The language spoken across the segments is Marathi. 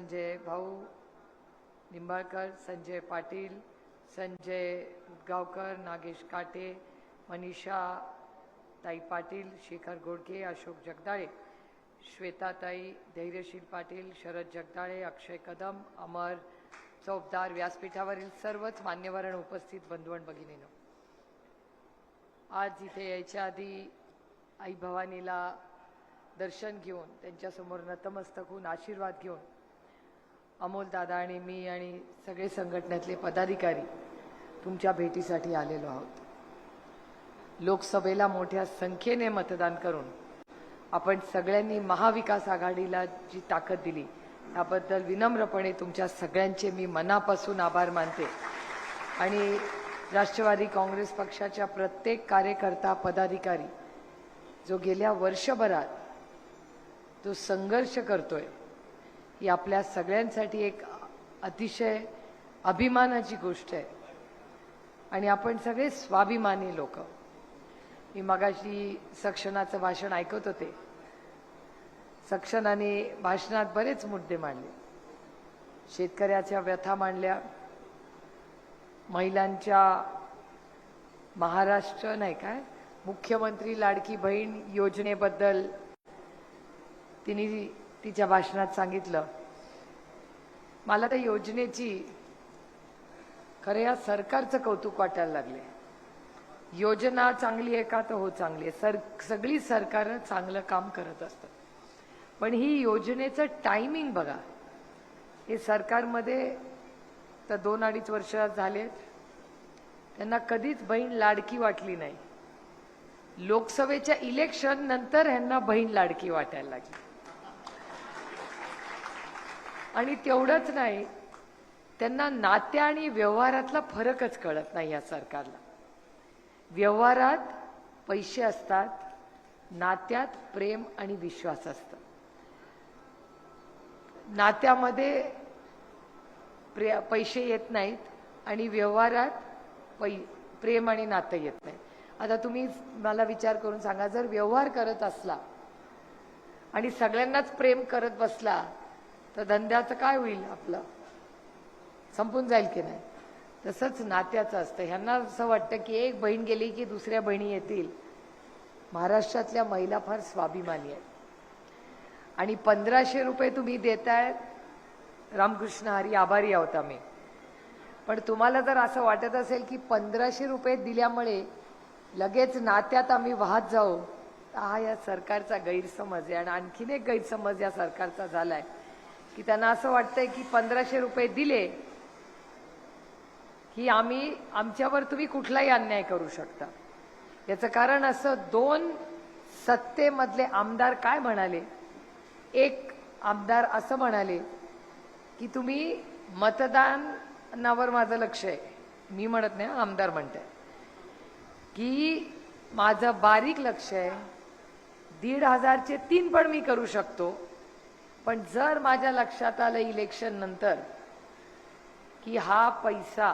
संजय भाऊ निंबाळकर संजय पाटील संजय उदगावकर नागेश काटे मनीषा ताई पाटील शेखर गोडके अशोक जगदाळे श्वेताताई धैर्यशील पाटील शरद जगदाळे अक्षय कदम अमर चौपदार व्यासपीठावरील सर्वच मान्यवरण उपस्थित बंधुवण भगिनीनं. आज इथे यायच्या आधी आई भवानीला दर्शन घेऊन त्यांच्यासमोर नतमस्तक होऊन आशीर्वाद घेऊन अमोल दादा आणि मी आणि सगळे संघटनेतले पदाधिकारी तुमच्या भेटीसाठी आलेलो आहोत. लोकसभेला मोठ्या संख्येने मतदान करून आपण सगळ्यांनी महाविकास आघाडीला जी ताकद दिली त्याबद्दल विनम्रपणे तुमच्या सगळ्यांचे मी मनापासून आभार मानते. आणि राष्ट्रवादी काँग्रेस पक्षाच्या प्रत्येक कार्यकर्ता पदाधिकारी जो गेल्या वर्षभरात जो संघर्ष करतोय ही आपल्या सगळ्यांसाठी एक अतिशय अभिमानाची गोष्ट आहे. आणि आपण सगळे स्वाभिमानी लोक. मी मगाशी सक्षणाचं भाषण ऐकत होते. सक्षणाने भाषणात बरेच मुद्दे मांडले. शेतकऱ्याच्या व्यथा मांडल्या. महिलांच्या महाराष्ट्र नाही काय मुख्यमंत्री लाडकी बहीण योजनेबद्दल तिने तिच्या भाषणात सांगितलं मला त्या योजनेची खरं या सरकारचं कौतुक वाटायला लागले योजना चांगली आहे का तर हो चांगली आहे. सर सगळी सरकारं चांगलं काम करत असतात. पण ही योजनेचं टायमिंग बघा. हे सरकारमध्ये तर दोन अडीच वर्ष झालेत त्यांना कधीच बहीण लाडकी वाटली नाही. लोकसभेच्या इलेक्शन नंतर ह्यांना बहीण लाडकी वाटायला लागली. आणि तेवढंच नाही त्यांना नात्या आणि व्यवहारातला फरकच कळत नाही या सरकारला. व्यवहारात पैसे असतात नात्यात प्रेम आणि विश्वास असतं. नात्यामध्ये प्रे पैसे येत नाहीत आणि व्यवहारात पै प्रेम आणि नातं येत नाही. आता तुम्ही मला विचार करून सांगा जर व्यवहार करत असला आणि सगळ्यांनाच प्रेम करत बसला तर धंद्याचं काय होईल आपलं? संपून जाईल की नाही? तसंच नात्याचं असतं. ह्यांना असं वाटतं की एक बहीण गेली की दुसऱ्या बहिणी येतील. महाराष्ट्रातल्या महिला फार स्वाभिमानी आहेत. आणि पंधराशे रुपये तुम्ही देताय रामकृष्ण हरी आभारी आहोत आम्ही. पण तुम्हाला जर असं वाटत असेल की पंधराशे रुपये दिल्यामुळे लगेच नात्यात आम्ही वाहत जाऊ हा या सरकारचा गैरसमज आहे. आणि आणखीन एक गैरसमज या सरकारचा झालाय. की त्यांना असं वाटतंय की पंधराशे रुपये दिले की आम्ही आमच्यावर तुम्ही कुठलाही अन्याय करू शकता. याचं कारण असं दोन सत्तेमधले आमदार काय म्हणाले? एक आमदार असं म्हणाले की तुम्ही मतदानावर माझं लक्ष आहे. मी म्हणत नाही आमदार आमदार म्हणते की माझं बारीक लक्ष आहे. दीड हजारचे तीन पण मी करू शकतो. पण जर माझ्या लक्षात आलं इलेक्शन नंतर की हा पैसा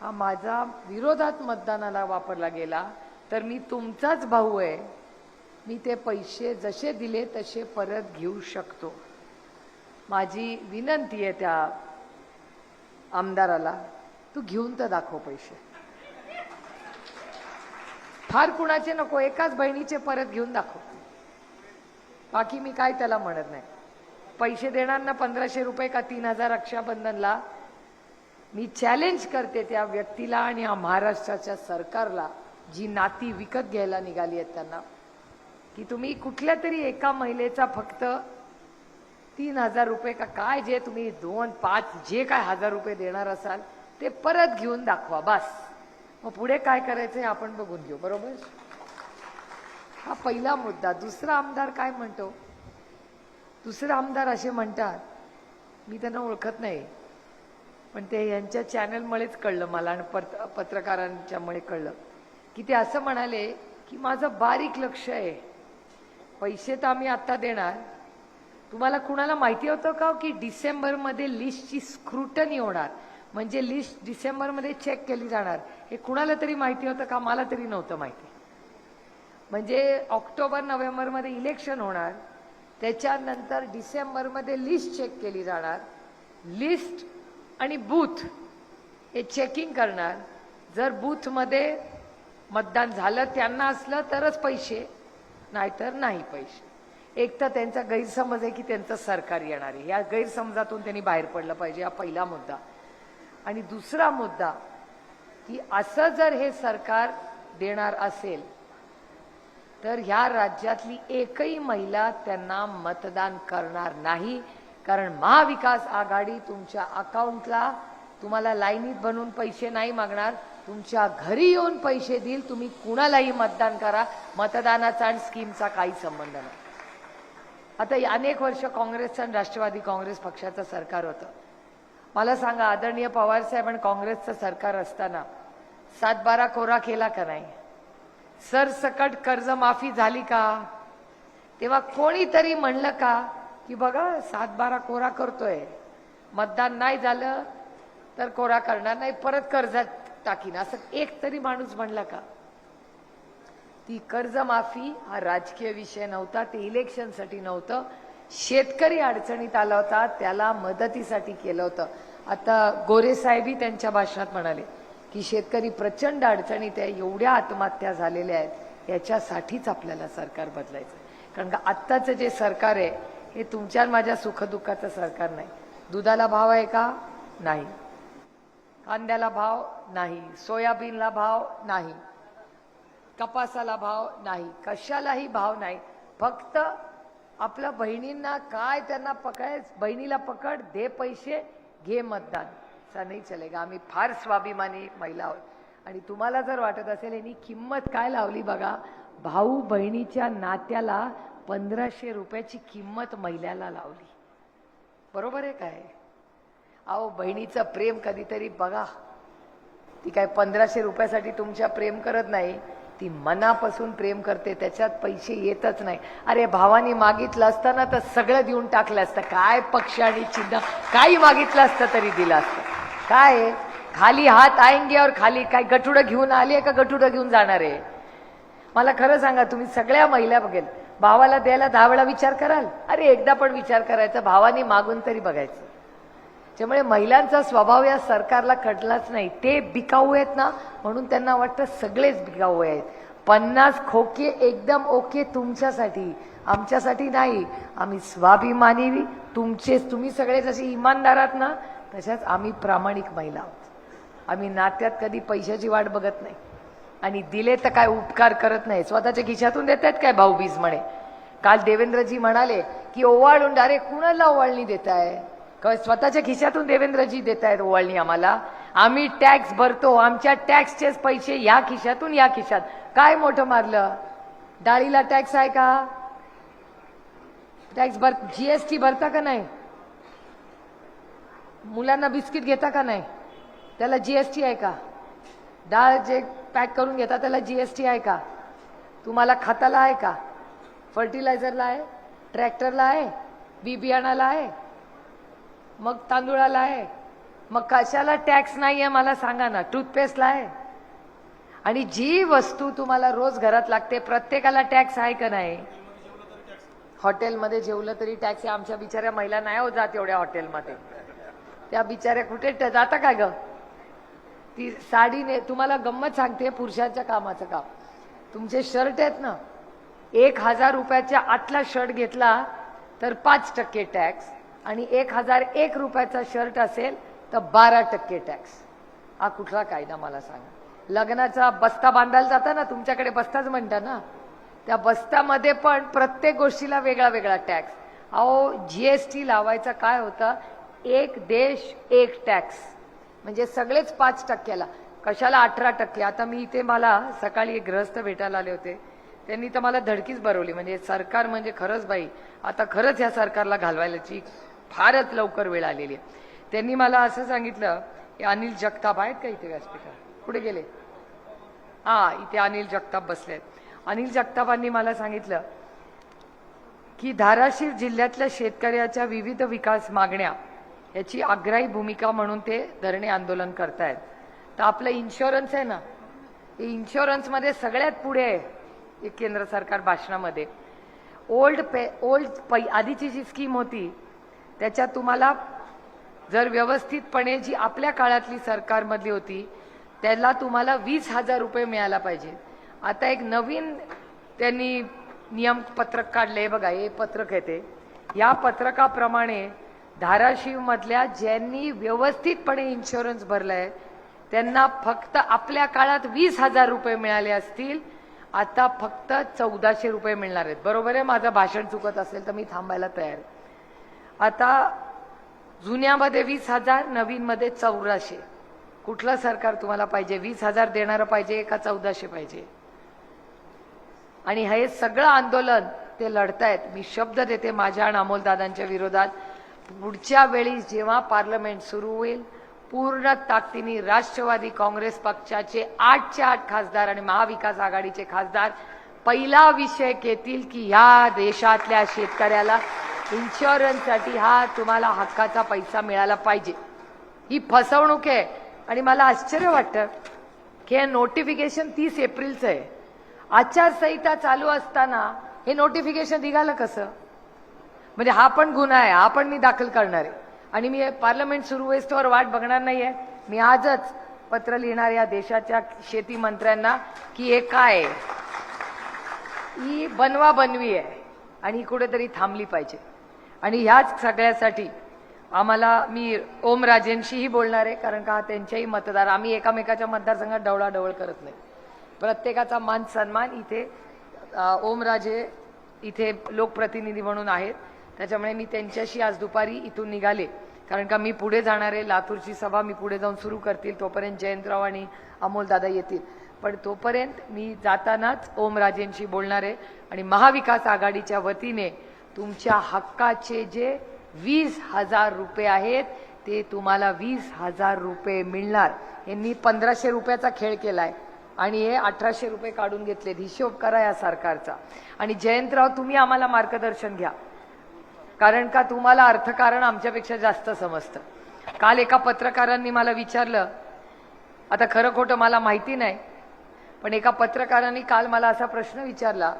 हा माझा विरोधात मतदानाला वापरला गेला तर मी तुमचाच भाऊ आहे. मी ते पैसे जसे दिले तसे परत घेऊ शकतो. माझी विनंती आहे त्या आमदाराला तू घेऊन तर दाखव पैसे. फार कुणाचे नको एकाच बहिणीचे परत घेऊन दाखव. बाकी मी काय त्याला म्हणत नाही. पैसे देणार ना पंधराशे रुपये का तीन हजार रक्षाबंधनला? मी चॅलेंज करते त्या व्यक्तीला आणि या महाराष्ट्राच्या सरकारला जी नाती विकत घ्यायला निघाली आहेत त्यांना. की तुम्ही कुठल्या तरी एका महिलेचा फक्त तीन हजार रुपये का काय जे तुम्ही दोन पाच जे काय हजार रुपये देणार असाल ते परत घेऊन दाखवा बस. मग पुढे काय करायचं हे आपण बघून घेऊ बरोबर? हा पहिला मुद्दा. दुसरा आमदार काय म्हणतो? दुसरा आमदार असे म्हणतात मी त्यांना ओळखत नाही पण ते यांच्या चॅनलमुळेच कळलं मला आणि पत पत्रकारांच्यामुळे कळलं. की ते असं म्हणाले की माझं बारीक लक्ष आहे. पैसे तर आम्ही आत्ता देणार. तुम्हाला कुणाला माहिती होतं का हो की डिसेंबरमध्ये लिस्टची स्क्रुटनी होणार? म्हणजे लिस्ट डिसेंबरमध्ये चेक केली जाणार. हे कुणाला तरी माहिती होतं का? मला तरी नव्हतं माहिती. म्हणजे ऑक्टोबर नोव्हेंबरमध्ये इलेक्शन होणार त्याच्यानंतर डिसेंबरमध्ये लिस्ट चेक केली जाणार. लिस्ट आणि बूथ हे चेकिंग करणार. जर बूथमध्ये मतदान झालं त्यांना असलं तरच पैसे नाहीतर नाही पैसे. एक तर त्यांचा गैरसमज आहे की त्यांचं सरकार येणार आहे. या गैरसमजातून त्यांनी बाहेर पडलं पाहिजे हा पहिला मुद्दा. आणि दुसरा मुद्दा की असं जर हे सरकार देणार असेल तर ह्या राज्यातली एकही महिला त्यांना मतदान करणार नाही. कारण महाविकास आघाडी तुमच्या अकाउंटला तुम्हाला लाईनीत बनवून पैसे नाही मागणार. तुमच्या घरी येऊन पैसे देईल. तुम्ही कुणालाही मतदान करा. मतदानाचा आणि स्कीमचा काही संबंध नाही. आता अनेक वर्ष काँग्रेसचं आणि राष्ट्रवादी काँग्रेस पक्षाचं सरकार होतं. मला सांगा आदरणीय पवार साहेब आणि काँग्रेसचं सरकार असताना सातबारा कोरा केला का नाही? सरसकट कर्जमाफी झाली का? तेव्हा कोणीतरी म्हणलं का की बघा सातबारा कोरा करतोय. मतदान नाही झालं तर कोरा करणार नाही परत कर्जात टाकीन. असं एक तरी माणूस म्हणला का? ती कर्जमाफी हा राजकीय विषय नव्हता ते इलेक्शनसाठी नव्हतं. शेतकरी अडचणीत आला होता त्याला मदतीसाठी केलं होतं. आता गोरे साहेबही त्यांच्या भाषणात म्हणाले की शेतकरी प्रचंड अडचणीत आहे एवढ्या आत्महत्या झालेल्या आहेत याच्यासाठीच आपल्याला सरकार बदलायचं आहे. कारण का आत्ताचं जे सरकार आहे हे तुमच्या माझ्या सुखदुःखाचं सरकार नाही. दुधाला भाव आहे का? नाही. कांद्याला भाव नाही. सोयाबीनला भाव नाही. कपासाला भाव नाही. कशालाही भाव नाही. फक्त आपल्या बहिणींना काय त्यांना पकडाय बहिणीला पकड दे पैसे घे मतदान. असा नाही चलेगा. आम्ही फार स्वाभिमानी महिला आहोत. आणि तुम्हाला जर वाटत असेल यांनी किंमत काय लावली बघा? भाऊ बहिणीच्या नात्याला पंधराशे रुपयाची किंमत महिल्याला लावली. बरोबर आहे काय? अहो बहिणीचं प्रेम कधीतरी बघा. ती काय पंधराशे रुपयासाठी तुमच्या प्रेम करत नाही. ती मनापासून प्रेम करते त्याच्यात पैसे येतच नाही. अरे भावानी मागितलं असतं ना तर सगळं देऊन टाकलं असतं. काय पक्ष आणि चिन्ह? काही मागितलं असतं तरी दिलं असतं. काय खाली हात आएंगे और खाली काय गठुडं घेऊन आली आहे का गठुडं घेऊन जाणार आहे? मला खरं सांगा तुम्ही सगळ्या महिला बघेल. भावाला द्यायला दहा वेळा विचार कराल? अरे एकदा पण विचार करायचा. भावानी मागून तरी बघायचं. त्यामुळे महिलांचा स्वभाव या सरकारला खटलाच नाही. ते बिकाऊ आहेत ना म्हणून त्यांना वाटतं सगळेच बिकाऊ आहेत. पन्नास खोके एकदम ओके तुमच्यासाठी. आमच्यासाठी नाही. आम्ही स्वाभिमानी. तुमचे तुम्ही सगळे जसे इमानदार आहात ना तशाच आम्ही प्रामाणिक महिला आहोत. आम्ही नात्यात कधी पैशाची वाट बघत नाही. आणि दिले तर काय उपकार करत नाही. स्वतःच्या खिशातून देत आहेत काय? भाऊबीज म्हणे. काल देवेंद्रजी म्हणाले की ओवाळून डायरेक्ट कुणाला ओवाळणी देताय? का स्वतःच्या खिशातून देवेंद्रजी देत आहेत ओवाळणी आम्हाला? आम्ही टॅक्स भरतो. आमच्या टॅक्सचेच पैसे या खिशातून या खिशात. काय मोठं मारलं? डाळीला टॅक्स आहे का? टॅक्स भर जीएसटी भरता का नाही? मुलांना बिस्किट घेता का नाही? त्याला जीएसटी आहे का? डाळ जे पॅक करून घेता त्याला जीएसटी आहे का? तुम्हाला खताला आहे का? फर्टिलायझरला आहे? ट्रॅक्टरला आहे? बी बियाणाला आहे? मग तांदूळाला आहे? मग कशाला टॅक्स नाही आहे मला सांगा ना टूथपेस्टला आहे? आणि जी वस्तू तुम्हाला रोज घरात लागते प्रत्येकाला टॅक्स आहे का नाही? हॉटेलमध्ये जेवलं तरी टॅक्स आमच्या बिचाऱ्या महिला नाही हो जात एवढ्या हॉटेलमध्ये. त्या बिचाऱ्या कुठे जाता काय ग? ती साडीने तुम्हाला गंमत सांगते पुरुषांच्या कामाचं काम. तुमचे शर्ट आहेत ना एक हजार रुपयाच्या आतला शर्ट घेतला तर पाच टक्के टॅक्स आणि एक हजार एक रुपयाचा शर्ट असेल तर बारा टक्के टॅक्स हा कुठला कायदा मला सांगा. लग्नाचा बस्ता बांधायला जाता ना तुमच्याकडे बस्ताच म्हणता ना. त्या बस्त्यामध्ये पण प्रत्येक गोष्टीला वेगळा वेगळा टॅक्स अहो जीएसटी लावायचा काय होतं? एक देश एक टॅक्स म्हणजे सगळेच पाच टक्क्याला. कशाला अठरा टक्के? आता मी इथे मला सकाळी एक ग्रस्त भेटायला आले होते. त्यांनी तर मला धडकीच भरवली म्हणजे सरकार म्हणजे खरंच बाई आता खरंच या सरकारला घालवायलाची फारच लवकर वेळ आलेली आहे. त्यांनी मला असं सांगितलं की अनिल जगताप आहेत का इथे व्यासपीठावर? कुठे गेले? हा इथे अनिल जगताप बसले आहेत. अनिल जगतापांनी मला सांगितलं की धाराशिव जिल्ह्यातल्या शेतकऱ्याच्या विविध विकास मागण्या याची आग्राही भूमिका म्हणून ते धरणे आंदोलन करतायत. तर आपलं इन्शुरन्स आहे ना हे इन्शुरन्समध्ये सगळ्यात पुढे आहे केंद्र सरकार भाषणामध्ये. ओल्ड पे ओल्ड पै आधीची जी स्कीम होती त्याच्यात तुम्हाला जर व्यवस्थितपणे जी आपल्या काळातली सरकारमधली होती त्याला तुम्हाला वीस हजार रुपये मिळायला पाहिजे. आता एक नवीन त्यांनी नियम पत्रक काढले बघा हे पत्रक आहे ते. या पत्रकाप्रमाणे धाराशिवमधल्या ज्यांनी व्यवस्थितपणे इन्शुरन्स भरलाय त्यांना फक्त आपल्या काळात वीस हजार रुपये मिळाले असतील. आता फक्त चौदाशे रुपये मिळणार आहेत. बरोबर आहे? माझं भाषण चुकत असेल तर मी थांबायला तयार आहे. आता जुन्यामध्ये वीस हजार नवीनमध्ये चौदाशे. कुठलं सरकार तुम्हाला पाहिजे? वीस हजार देणारं पाहिजे का चौदाशे पाहिजे? आणि हे सगळं आंदोलन ते लढतायत. मी शब्द देते माझ्या आणि अमोलदादांच्या विरोधात. पुढच्या वेळी जेव्हा पार्लमेंट सुरू होईल पूर्ण ताकदीने राष्ट्रवादी काँग्रेस पक्षाचे आठच्या आठ खासदार आणि महाविकास आघाडीचे खासदार पहिला विषय घेतील की ह्या देशातल्या शेतकऱ्याला इन्शुरन्ससाठी हा तुम्हाला हक्काचा पैसा मिळाला पाहिजे. ही फसवणूक आहे आणि मला आश्चर्य वाटतं की हे नोटिफिकेशन तीस एप्रिलचं आहे. आचारसंहिता चालू असताना हे नोटिफिकेशन निघालं कसं? म्हणजे हा पण गुन्हा आहे हा पण मी दाखल करणार आहे. आणि मी पार्लमेंट सुरू वेस्टवर वाट बघणार नाही आहे मी आजच पत्र लिहिणार या देशाच्या शेती मंत्र्यांना की हे काय आहे? ही बनवा बनवी आहे आणि ही कुठेतरी थांबली पाहिजे. आणि ह्याच सगळ्यासाठी आम्हाला मी ओमराजेंशीही बोलणार आहे कारण का त्यांच्याही मतदार आम्ही एकामेकाच्या मतदारसंघात डवळाडवळ करत नाही. प्रत्येकाचा मान सन्मान इथे ओमराजे इथे लोकप्रतिनिधी म्हणून आहेत. त्याच्यामुळे मी त्यांच्याशी आज दुपारी इथून निघाले. कारण का मी पुढे जाणार आहे लातूरची सभा मी पुढे जाऊन सुरू करतील तोपर्यंत जयंतराव आणि अमोलदादा येतील. पण तोपर्यंत मी जातानाच ओमराजेंशी बोलणार आहे आणि महाविकास आघाडीच्या वतीने तुमच्या हक्काचे जे वीस हजार रुपये आहेत ते तुम्हाला वीस हजार रुपये मिळणार. यांनी पंधराशे रुपयाचा खेळ केलाय आणि हे अठराशे रुपये काढून घेतलेत. हिशोब करा या सरकारचा. आणि जयंतराव तुम्ही आम्हाला मार्गदर्शन घ्या. कारण का तुम्हाला अर्थकारण आमच्यापेक्षा जास्त समजतं? काल एका पत्रकारांनी मला विचारलं आता खरं खोटं मला माहिती नाही पण एका पत्रकारांनी काल मला असा प्रश्न विचारला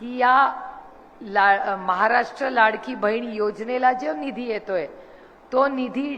की या ला महाराष्ट्र लाडकी बहीण योजनेला जो निधी येतोय तो निधी